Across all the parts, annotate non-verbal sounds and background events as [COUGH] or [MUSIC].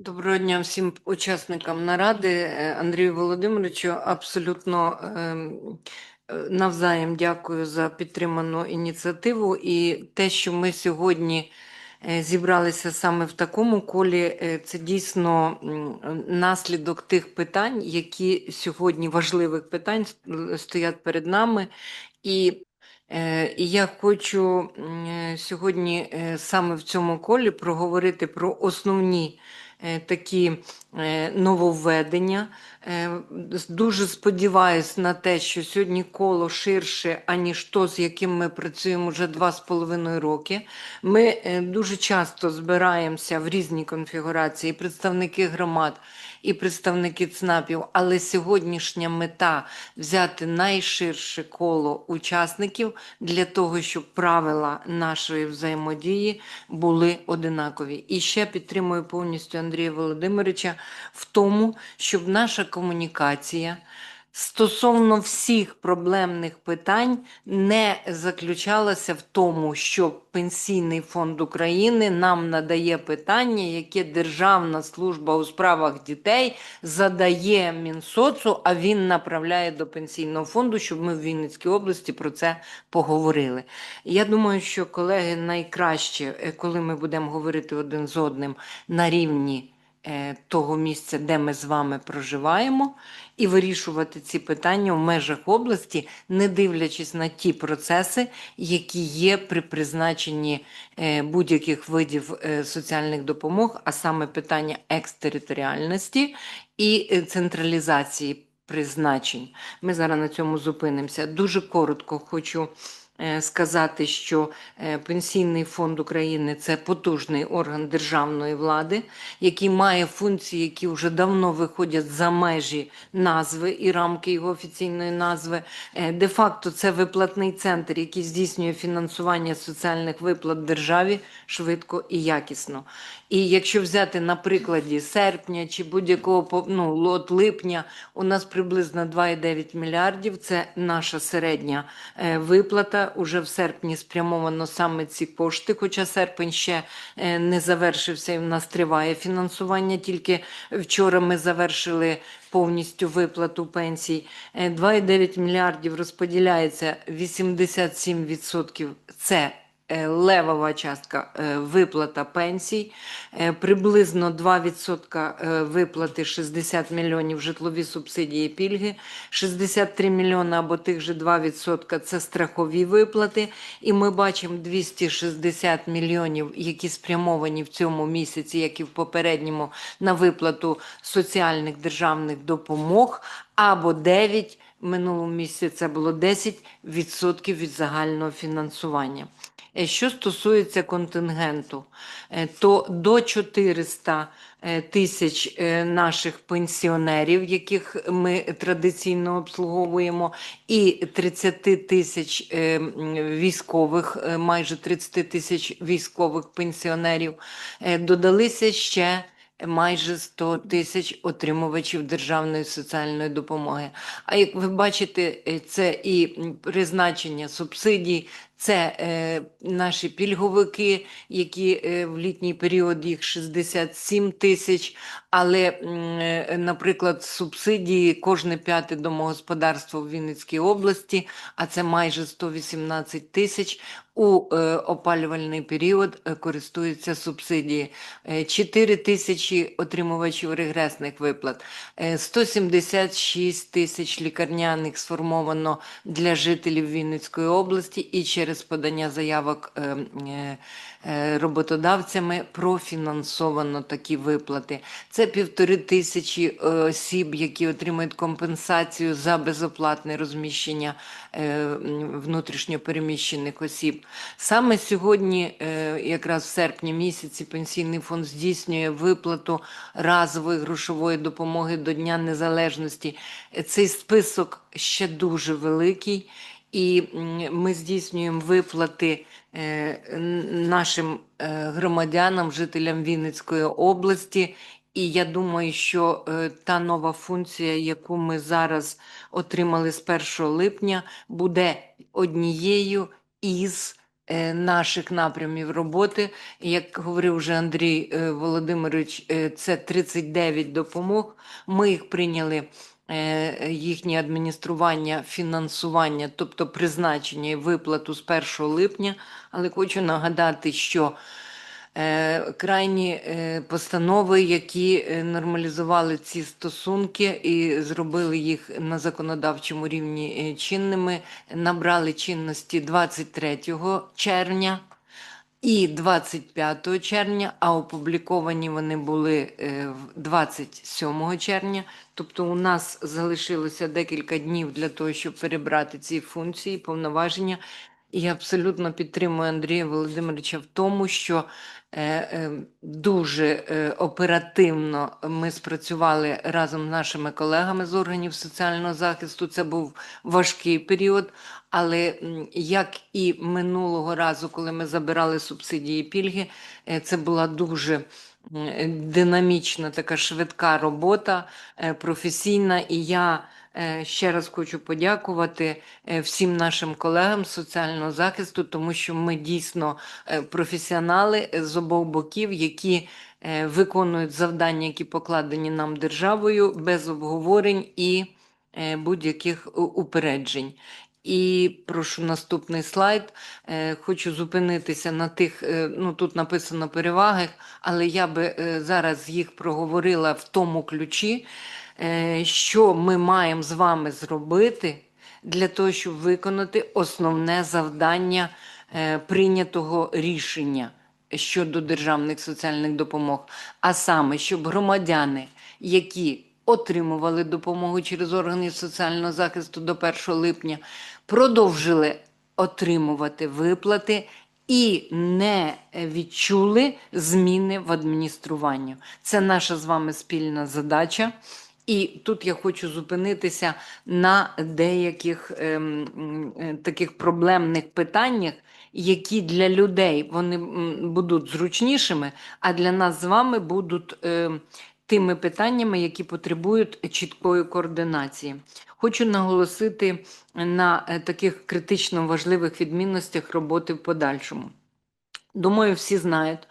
Доброго дня всім учасникам наради. Е, Андрію Володимировичу, абсолютно ем, е, навзаєм дякую за підтриману ініціативу. І те, що ми сьогодні е, зібралися саме в такому колі, це дійсно наслідок тих питань, які сьогодні важливих питань стоять перед нами. І І я хочу сьогодні саме в цьому колі проговорити про основні такі е, нововведення. Е, Дуже сподіваюся на те, що сьогодні коло ширше, аніж то, з яким ми працюємо вже два з половиною роки. Ми е, дуже часто збираємося в різні конфігурації, представники громад і представники ЦНАПів, але сьогоднішня мета взяти найширше коло учасників для того, щоб правила нашої взаємодії були одинакові. І ще підтримую повністю Андрія Володимировича в тому, щоб наша комунікація. Стосовно всіх проблемних питань не заключалася в тому, що Пенсійний фонд України нам надає питання, яке Державна служба у справах дітей задає Мінсоцу, а він направляє до пенсійного фонду, щоб ми в Вінницькій області про це поговорили. Я думаю, що колеги найкраще, е, коли ми будемо говорити один з одним на рівні е, того місця, де ми з вами проживаємо, і вирішувати ці питання в межах області, не дивлячись на ті процеси, які є при призначенні е, будь-яких видів е, соціальних допомог, а саме питання екстериторіальності і е, централізації призначень. Ми зараз на цьому зупинимося. Дуже коротко хочу сказати, що е, Пенсійний фонд України це потужний орган державної влади, який має функції, які вже давно виходять за межі назви і рамки його офіційної назви. Е, Де-факто це виплатний центр, який здійснює фінансування соціальних виплат державі швидко і якісно. І якщо взяти на прикладі серпня чи будь-якого ну, лот липня, у нас приблизно 2,9 мільярдів. Це наша середня е, виплата. Уже в серпні спрямовано саме ці кошти, хоча серпень ще е, не завершився і в нас триває фінансування. Тільки вчора ми завершили повністю виплату пенсій. Е, 2,9 мільярдів розподіляється 87% це е, левова частка е, виплата пенсій, е, приблизно 2% е, виплати 60 мільйонів житлові субсидії пільги, 63 мільйони або тих же 2% це страхові виплати. І ми бачимо 260 мільйонів, які спрямовані в цьому місяці, як і в попередньому, на виплату соціальних державних допомог, або 9 в минулому місяці це було 10% від загального фінансування. Е, Що стосується контингенту, е, то до 400 е, тисяч наших пенсіонерів, яких ми традиційно обслуговуємо, і 30 тисяч військових, майже 30 тисяч військових пенсіонерів, додалися ще майже 100 тисяч отримувачів державної соціальної допомоги. А як ви бачите, це і призначення субсидій, це е, наші пільговики, які е, в літній період їх 67 тисяч. Але, е, наприклад, субсидії кожне п'яте домогосподарство в Вінницькій області, а це майже 118 тисяч. У е, опалювальний період е, користуються субсидії. Е, 4 тисячі отримувачів регресних виплат, е, 176 тисяч лікарняних сформовано для жителів Вінницької області і через подання заявок е, е, е, роботодавцями профінансовано такі виплати. Це півтори тисячі осіб, які отримують компенсацію за безоплатне розміщення внутрішньопереміщених осіб. Саме сьогодні, якраз в серпні місяці, Пенсійний фонд здійснює виплату разової грошової допомоги до Дня Незалежності. Цей список ще дуже великий. І ми здійснюємо виплати е, нашим е, громадянам, жителям Вінницької області. І я думаю, що е, та нова функція, яку ми зараз отримали з 1 липня, буде однією із наших напрямів роботи. Як говорив вже Андрій Володимирович, це 39 допомог. Ми їх прийняли. Е, Їхнє адміністрування, фінансування, тобто призначення і виплату з 1 липня. Але хочу нагадати, що е, крайні е, постанови, які нормалізували ці стосунки і зробили їх на законодавчому рівні чинними, набрали чинності 23 червня і 25 червня, а опубліковані вони були е, в 27 червня. Тобто у нас залишилося декілька днів для того, щоб перебрати ці функції, повноваження. І я абсолютно підтримую Андрія Володимировича в тому, що е, е, дуже е, оперативно ми спрацювали разом з нашими колегами з органів соціального захисту. Це був важкий період, але як і минулого разу, коли ми забирали субсидії пільги, е, це була дуже динамічна, така швидка робота, е, професійна. І я е, ще раз хочу подякувати е, всім нашим колегам соціального захисту, тому що ми дійсно е, професіонали е, з обох боків, які е, виконують завдання, які покладені нам державою, без обговорень і е, будь-яких упереджень. І прошу наступний слайд. Е, Хочу зупинитися на тих, е, ну тут написано переваги, але я би е, зараз їх проговорила в тому ключі, е, що ми маємо з вами зробити для того, щоб виконати основне завдання е, прийнятого рішення щодо державних соціальних допомог, а саме, щоб громадяни, які отримували допомогу через органи соціального захисту до 1 липня, продовжили отримувати виплати і не відчули зміни в адмініструванні. Це наша з вами спільна задача. І тут я хочу зупинитися на деяких ем, е, таких проблемних питаннях, які для людей вони будуть зручнішими, а для нас з вами будуть ем, тими питаннями, які потребують чіткої координації. Хочу наголосити на е, таких критично важливих відмінностях роботи в подальшому. Думаю, всі знають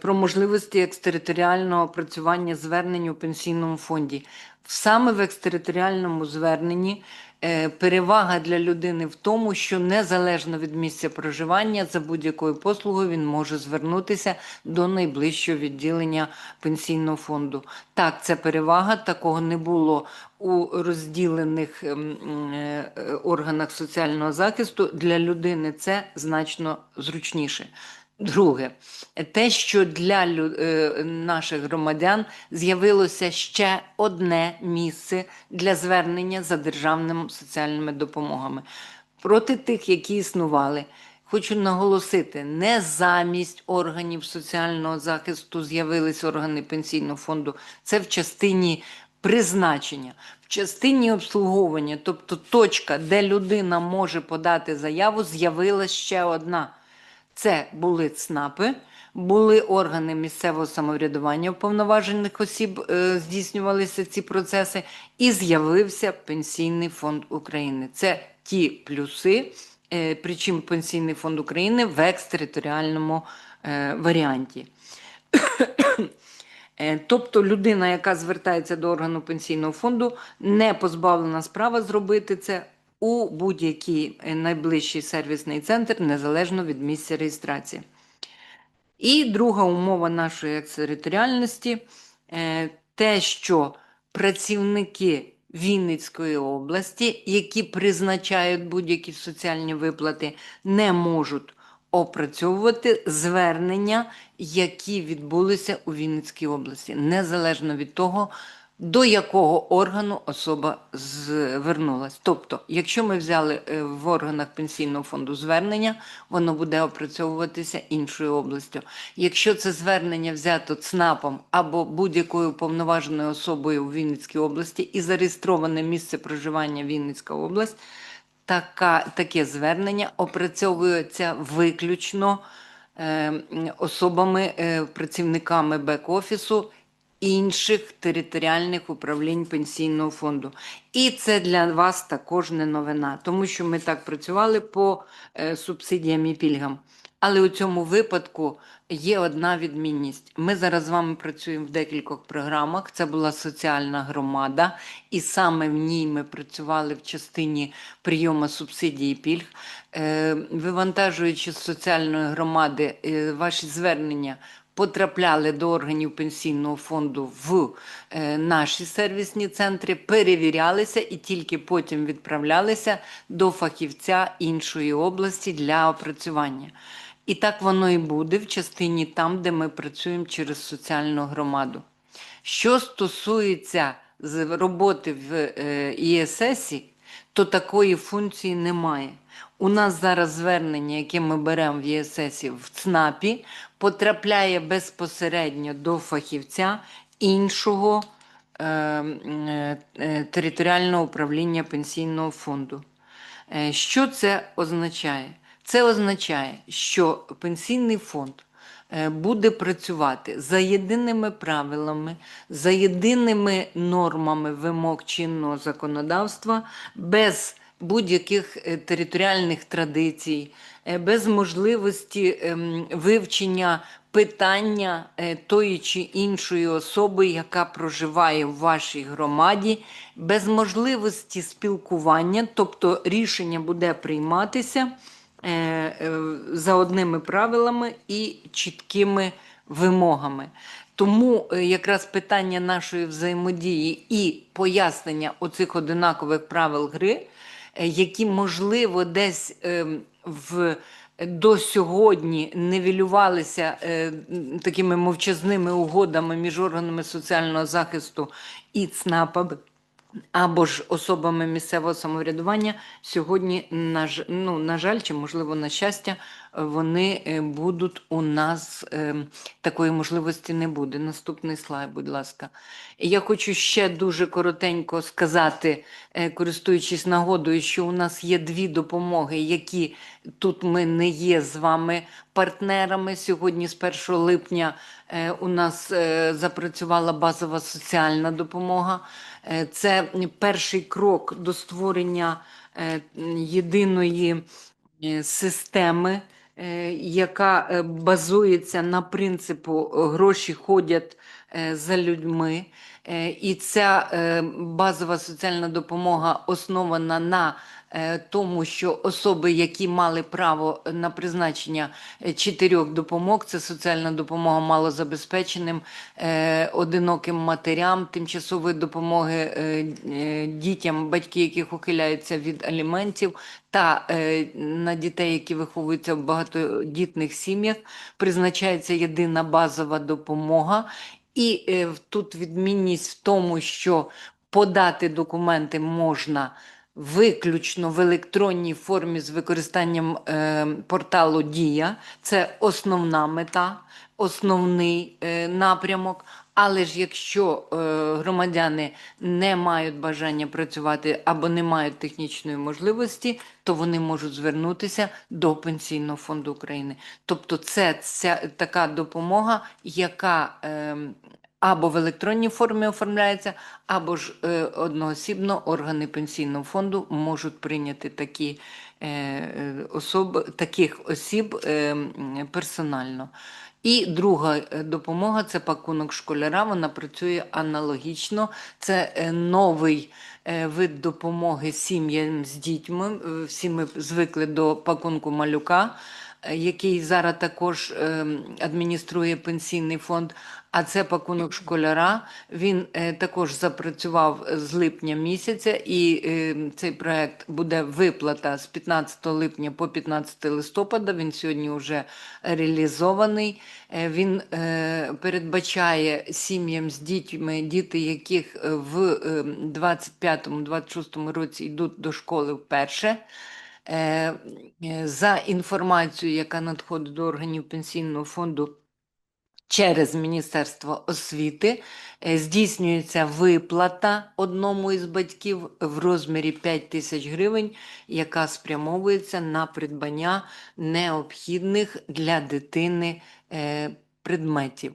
про можливості екстериторіального опрацювання звернень у пенсійному фонді. Саме в екстериторіальному зверненні е, перевага для людини в тому, що незалежно від місця проживання за будь-якою послугою він може звернутися до найближчого відділення пенсійного фонду. Так, це перевага, такого не було у розділених ем, е, е, органах соціального захисту. Для людини це значно зручніше. Друге, те, що для е, наших громадян з'явилося ще одне місце для звернення за державними соціальними допомогами. Проти тих, які існували, хочу наголосити, не замість органів соціального захисту з'явились органи пенсійного фонду. Це в частині призначення, в частині обслуговування, тобто точка, де людина може подати заяву, з'явилась ще одна. Це були ЦНАПи, були органи місцевого самоврядування уповноважених осіб, е, здійснювалися ці процеси, і з'явився Пенсійний фонд України. Це ті плюси, е, причому Пенсійний фонд України в екстериторіальному е, варіанті. [COUGHS] Тобто людина, яка звертається до органу пенсійного фонду, не позбавлена справа зробити це у будь-який е, найближчий сервісний центр, незалежно від місця реєстрації. І друга умова нашої екстериторіальності е, те, що працівники Вінницької області, які призначають будь-які соціальні виплати, не можуть опрацьовувати звернення, які відбулися у Вінницькій області, незалежно від того, до якого органу особа звернулась. Тобто, якщо ми взяли е, в органах пенсійного фонду звернення, воно буде опрацьовуватися іншою областю. Якщо це звернення взято ЦНАПом або будь-якою повноваженою особою у Вінницькій області і зареєстроване місце проживання Вінницька область, така, таке звернення опрацьовується виключно е, особами, е, працівниками бек-офісу інших територіальних управлінь пенсійного фонду. І це для вас також не новина, тому що ми так працювали по е, субсидіям і пільгам. Але у цьому випадку є одна відмінність. Ми зараз з вами працюємо в декількох програмах. Це була соціальна громада, і саме в ній ми працювали в частині прийому субсидій і пільг. Е, Вивантажуючи з соціальної громади е, ваші звернення. Потрапляли до органів пенсійного фонду в е, наші сервісні центри, перевірялися і тільки потім відправлялися до фахівця іншої області для опрацювання. І так воно і буде в частині там, де ми працюємо через соціальну громаду. Що стосується роботи в е, то такої функції немає. У нас зараз звернення, яке ми беремо в ЄСС в ЦНАПі, потрапляє безпосередньо до фахівця іншого е, е, е, територіального управління пенсійного фонду. Е, Що це означає? Це означає, що пенсійний фонд е, буде працювати за єдиними правилами, за єдиними нормами вимог чинного законодавства, без будь-яких е, територіальних традицій, е, без можливості ем, вивчення питання е, тої чи іншої особи, яка проживає в вашій громаді, без можливості спілкування, тобто рішення буде прийматися за одними правилами і чіткими вимогами. Тому якраз питання нашої взаємодії і пояснення оцих одинакових правил гри, які можливо десь ем, в до сьогодні нивелювалися е, такими мовчазними угодами між органами соціального захисту і ЦНАПами або ж особами місцевого самоврядування сьогодні, на, ну, на жаль, чи можливо на щастя, вони е, будуть у нас е, такої можливості не буде. Наступний слайд, будь ласка. Я хочу ще дуже коротенько сказати, е, користуючись нагодою, що у нас є дві допомоги, які тут ми не є з вами партнерами. Сьогодні, з 1 липня, у нас запрацювала базова соціальна допомога. Е, Це перший крок до створення е, єдиної е, системи, яка базується на принципу гроші ходять за людьми. І ця базова соціальна допомога основана на тому, що особи, які мали право на призначення е, чотирьох допомог, це соціальна допомога малозабезпеченим, е, одиноким матерям, тимчасової допомоги е, е, дітям, батьки, яких ухиляються від аліментів, та е, на дітей, які виховуються в багатодітних сім'ях, призначається єдина базова допомога. І е, тут відмінність в тому, що подати документи можна виключно в електронній формі з використанням е, порталу Дія. Це основна мета, основний е, напрямок. Але ж якщо е, громадяни не мають бажання працювати або не мають технічної можливості, то вони можуть звернутися до Пенсійного фонду України. Тобто, це ця така допомога, яка е, або в електронній формі оформляється, або ж е, одноосібно органи пенсійного фонду можуть прийняти такі е, е, особи, таких осіб е, персонально. І друга е, допомога це пакунок школяра. Вона працює аналогічно. Це е, новий вид допомоги сім'ям з дітьми. Всі ми звикли до пакунку малюка, який зараз також е, адмініструє пенсійний фонд. А це пакунок школяра. Він е, також запрацював з липня місяця, і е, цей проект буде виплата з 15 липня по 15 листопада. Він сьогодні вже реалізований. Е, Він е, передбачає сім'ям з дітьми, діти яких е, в е, 25-26 році йдуть до школи вперше. Е, е, За інформацією, яка надходить до органів пенсійного фонду через Міністерство освіти, е, здійснюється виплата одному із батьків в розмірі 5 тисяч гривень, яка спрямовується на придбання необхідних для дитини предметів.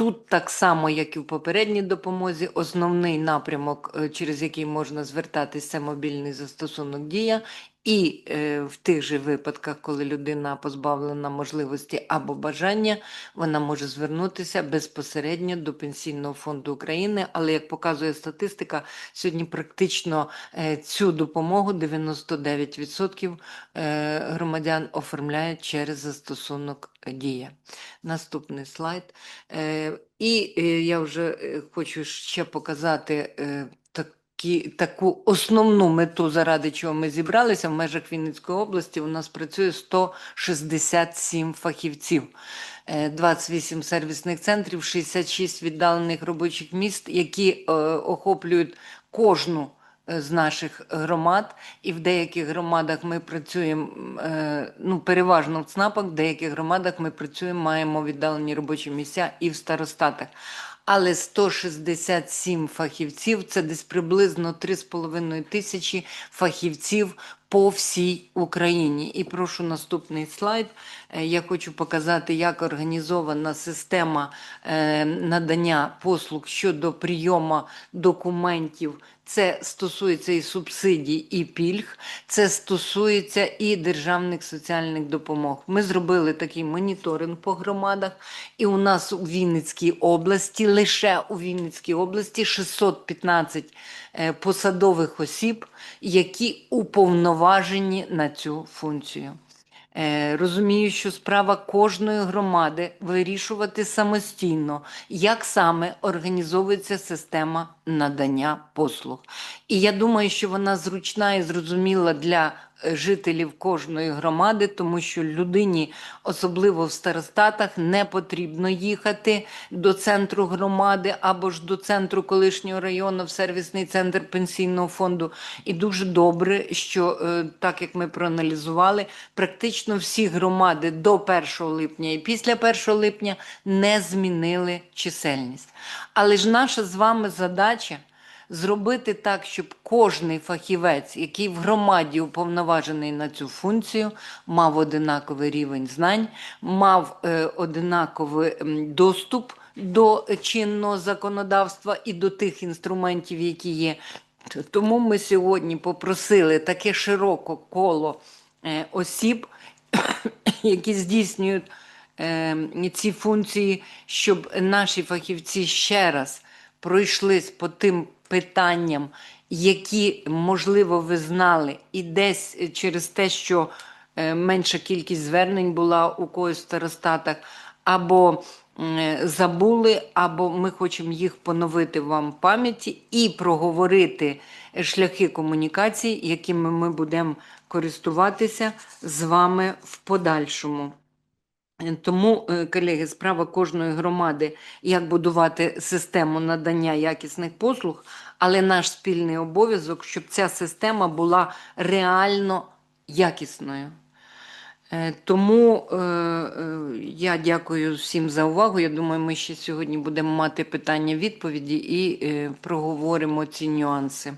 Тут так само, як і в попередній допомозі, основний напрямок, е, через який можна звертатися, це мобільний застосунок Дія. І е, в тих же випадках, коли людина позбавлена можливості або бажання, вона може звернутися безпосередньо до Пенсійного фонду України. Але як показує статистика, сьогодні практично е, цю допомогу 99% е, громадян оформляють через застосунок Дія. Наступний слайд. Е, І е, я вже е, хочу ще показати е, такі, таку основну мету, заради чого ми зібралися. В межах Вінницької області у нас працює 167 фахівців. Е, 28 сервісних центрів, 66 віддалених робочих міст, які е, охоплюють кожну е, з наших громад, і в деяких громадах ми працюємо, е, ну, переважно в ЦНАПах, в деяких громадах ми працюємо, маємо віддалені робочі місця і в старостатах. Але 167 фахівців це десь приблизно 3,5 тисячі фахівців по всій Україні. І прошу наступний слайд. Е, Я хочу показати, як організована система е, надання послуг щодо прийому документів. Це стосується і субсидій, і пільг, це стосується і державних соціальних допомог. Ми зробили такий моніторинг по громадах, і у нас у Вінницькій області, лише у Вінницькій області 615 е, посадових осіб, які уповноважені на цю функцію. Е, Розумію, що справа кожної громади вирішувати самостійно, як саме організовується система надання послуг. І я думаю, що вона зручна і зрозуміла для е, жителів кожної громади, тому що людині, особливо в старостатах, не потрібно їхати до центру громади або ж до центру колишнього району в сервісний центр пенсійного фонду. І дуже добре, що е, так як ми проаналізували, практично всі громади до 1 липня і після 1 липня не змінили чисельність. Але ж наша з вами задача зробити так, щоб кожний фахівець, який в громаді уповноважений на цю функцію, мав одинаковий рівень знань, мав е, одинаковий доступ до чинного законодавства і до тих інструментів, які є. Тому ми сьогодні попросили таке широке коло е, осіб, [COUGHS] які здійснюють е, ці функції, щоб наші фахівці ще раз пройшлись по тим питанням, які, можливо, ви знали, і десь е, через те, що е, менша кількість звернень була у когось в старостатах, або забули, або ми хочемо їх поновити вам в пам'яті і проговорити шляхи комунікації, якими ми будемо користуватися з вами в подальшому. Е, Тому, е, колеги, справа кожної громади, як будувати систему надання якісних послуг, але наш спільний обов'язок, щоб ця система була реально якісною. Е, Тому е, е, я дякую всім за увагу. Я думаю, ми ще сьогодні будемо мати питання-відповіді і е, проговоримо ці нюанси.